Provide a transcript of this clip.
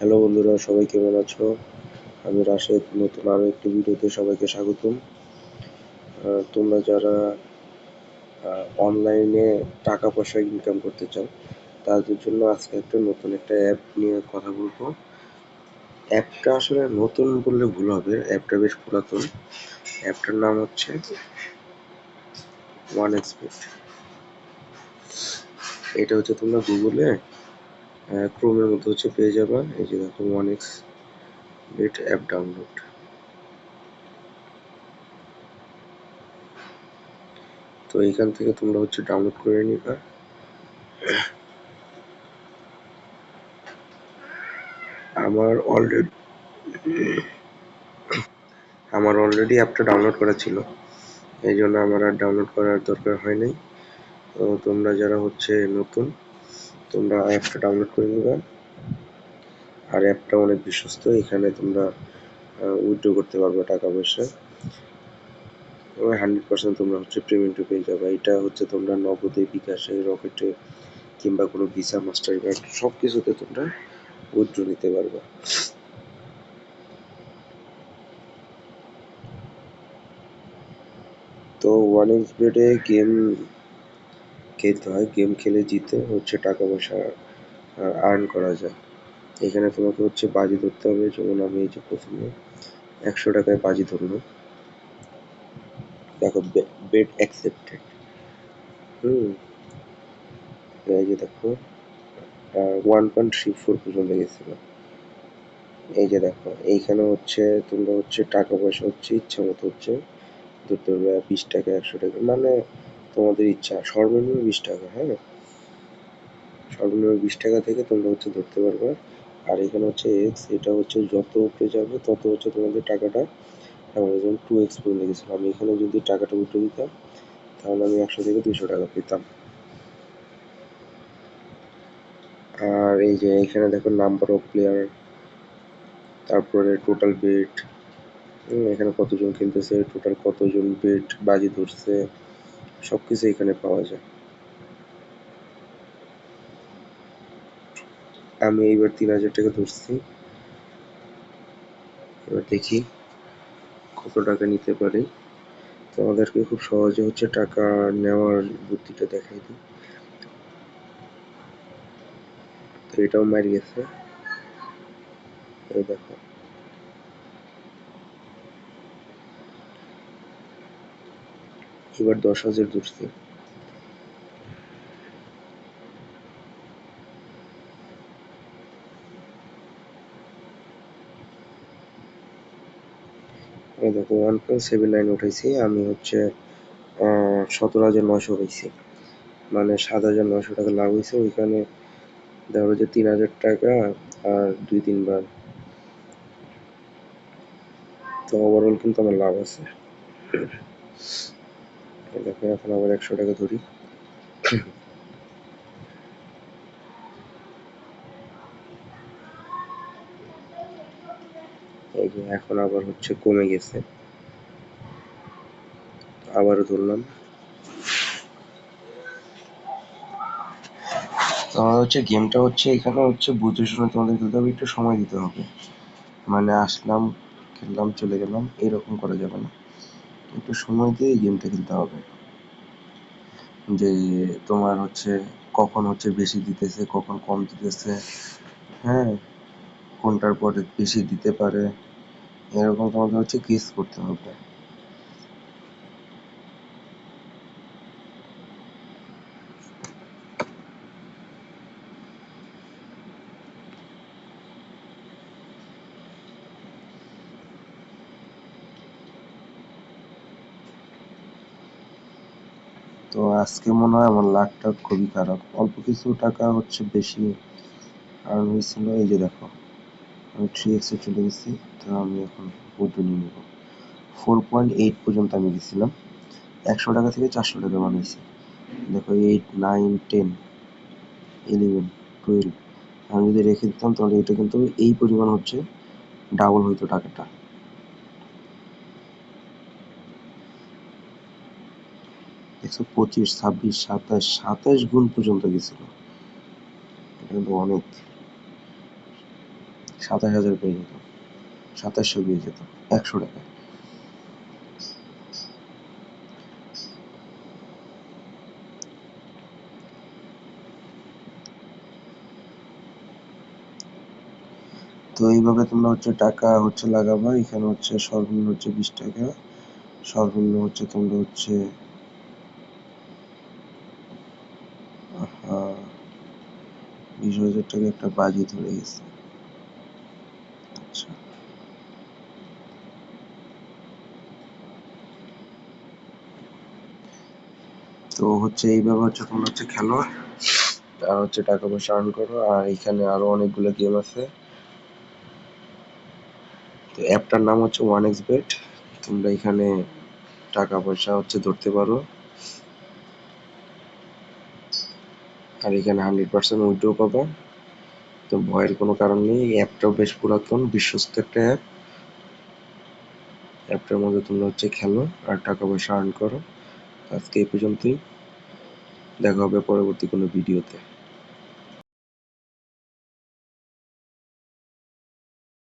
Hello বন্ধুরা, সবাই কেমন আছো? আমি রাশেদ, নতুন আরও একটি ভিডিওতে সবাইকে স্বাগতম। তোমরা যারা অনলাইনে টাকা পয়সা ইনকাম করতে চাও, তাদের জন্য আজকে একটা নতুন একটা অ্যাপ নিয়ে কথা বলব। অ্যাপটা আসলে নতুন বললে ভুল হবে অ্যাপটা বেশ পুরাতন। অ্যাপটার নাম হচ্ছে ওয়ান এক্সপেট এটা হচ্ছে তোমরা গুগলে ক্রোমের মধ্যে হচ্ছে পেয়ে যাবা। এই যে দেখো one X bet app download তো এইখান থেকে তোমরা হচ্ছে ডাউনলোড করে নিবা। আমার অলরেডি আমার অলরেডি অ্যাপটা ডাউনলোড করা ছিল। এই জন্য আমার আর ডাউনলোড করার দরকার হয় নাই। তো তোমরা যারা হচ্ছে নতুন তোমরা অ্যাপটা ডাউনলোড করে নিবা। আর অ্যাপটা অনেক বিশ্বস্ত, এখানে তোমরা উইথড্র করতে পারবে টাকা পয়সা। এবং হান্ড্রেড পার্সেন্ট তোমরা হচ্ছে পেমেন্টও পেয়ে যাবে। এটা হচ্ছে তোমরা নগদে, বিকাশে রকেটে কিংবা কোনো ভিসা মাস্টার কার্ড সব কিছুতে তোমরা উইথড্র নিতে পারবে। তো ওয়ান এক্স গেম খেলতে হয় গেম খেলে জিতে হচ্ছে টাকা পয়সা আর্ন করা যায়। এখানে তোমাকে হচ্ছে বাজি ধরতে হবে যেমন আমি এই যে প্রথমে একশো টাকায় বাজি ধরবো। দেখো বেড অ্যাকসেপ্টেড হুম, এই যে দেখো ওয়ান পয়েন্ট থ্রি ফোর পর্যন্ত গেছিল। এই যে দেখো, এইখানে হচ্ছে তোমরা হচ্ছে টাকা পয়সা হচ্ছে, ইচ্ছা মতো হচ্ছে ধরতে পারবে, বিশ টাকা একশো টাকা। মানে তোমাদের ইচ্ছা। সর্বনিম্ন বিশ টাকা হ্যাঁ সর্বনিম্ন বিশ টাকা থেকে তোমরা হচ্ছে ধরতে পারবে। আর এখানে হচ্ছে এক্স এটা হচ্ছে যত উপরে যাবে, তত হচ্ছে তোমাদের টাকাটা আমার টু এক্স পর্যন্ত গেছিল আমি এখানে যদি টাকাটা উঠে দিতাম, তাহলে আমি একশো থেকে দুশো টাকা পেতাম। আর এই যে এখানে দেখো নাম্বার অফ প্লেয়ার তারপরে টোটাল বেট এখানে কতজন খেলতেছে টোটাল কতজন বেট বাজি ধরছে সব কিছু এখানে পাওয়া যায়। আমি এইবার তিন হাজার টাকা ধরছি। এবার দেখি কত টাকা নিতে পারি। তোমাদেরকে খুব সহজে হচ্ছে টাকা নেওয়ার বুদ্ধিটা দেখাই দিই। তো এটাও মারি গেছে। এই দেখো। এবার দশ হাজার ধরছি। দেখো ওয়ান পয়েন্ট সেভেন নাইন উঠাইছি, আমি হচ্ছে সতেরো হাজার নয়শো পাইছি মানে সাত হাজার নয়শো টাকা লাভ হয়েছে ওইখানে ধরো যে তিন হাজার টাকা আর দুই তিনবার। তো ওভারঅল কিন্তু আমার লাভ আছে। দেখো এখন আবার একশো টাকা ধরি। এখন আবার হচ্ছে কমে গেছে। আবারও ধরলাম। তোমার হচ্ছে গেমটা হচ্ছে এখানে হচ্ছে বুঝে শুনে তোমাদের খেলতে হবে, একটু সময় দিতে হবে। মানে আসলাম, খেললাম, চলে গেলাম, এরকম করা যাবে না। একটু সময় দিয়ে গেমটা খেলতে হবে। যে তোমার হচ্ছে কখন হচ্ছে বেশি দিতেছে, কখন কম দিতেছে হ্যাঁ? কোনটার পরে বেশি দিতে পারে, এরকম তোমাদের হচ্ছে গেস করতে হবে। তো আজকে মনে হয় আমার লাখটা খুবই খারাপ। অল্প কিছু টাকা হচ্ছে বেশি আর্ন হয়েছিল। এই যে দেখো, আমি থ্রি এক্সে চলে গেছি, তো আমি এখন পর্যন্ত নিয়ে নেব। ফোর পয়েন্ট এইট পর্যন্ত আমি গেছিলাম। একশো টাকা থেকে চারশো টাকা বানিয়েছি দেখো eight nine ten eleven twelve আমি যদি রেখে দিতাম, তাহলে এটা কিন্তু এই পরিমাণ হচ্ছে ডাবল হইতো টাকাটা। একশো পঁচিশ, ছাব্বিশ, সাতাশ সাতাশ গুণ পর্যন্ত গেছিল। অনেক। সাতাশ হাজার পেয়ে যেত। সাতাশশো পেয়ে যেত। একশো টাকা। তো এইভাবে তোমরা হচ্ছে টাকা হচ্ছে লাগাবা। এখানে হচ্ছে সর্বনিম্ন হচ্ছে বিশ টাকা। সর্বনিম্ন হচ্ছে তোমরা হচ্ছে বিশ হাজার টাকা একটা বাজি ধরে গেছে। আচ্ছা। তো হচ্ছে এইভাবে হচ্ছে তোমরা হচ্ছে খেলো আর হচ্ছে টাকা পয়সা আর্ন করো, আর এখানে আরও অনেকগুলো গেম আছে। তো অ্যাপটার নাম হচ্ছে ওয়ান এক্স বেট তোমরা এখানে টাকা পয়সা হচ্ছে ধরতে পারো। আর এখানে হান্ড্রেড পার্সেন্ট উইড্রো পাবে। তো ভয়ের কোনো কারণ নেই, এই অ্যাপটাও বেশ পুরাতন, বিশ্বস্ত একটা অ্যাপ। অ্যাপটার মধ্যে তোমরা হচ্ছে খেলো আর টাকা পয়সা আর্ন করো। আজকে এই পর্যন্তই। দেখা হবে পরবর্তী কোনো ভিডিওতে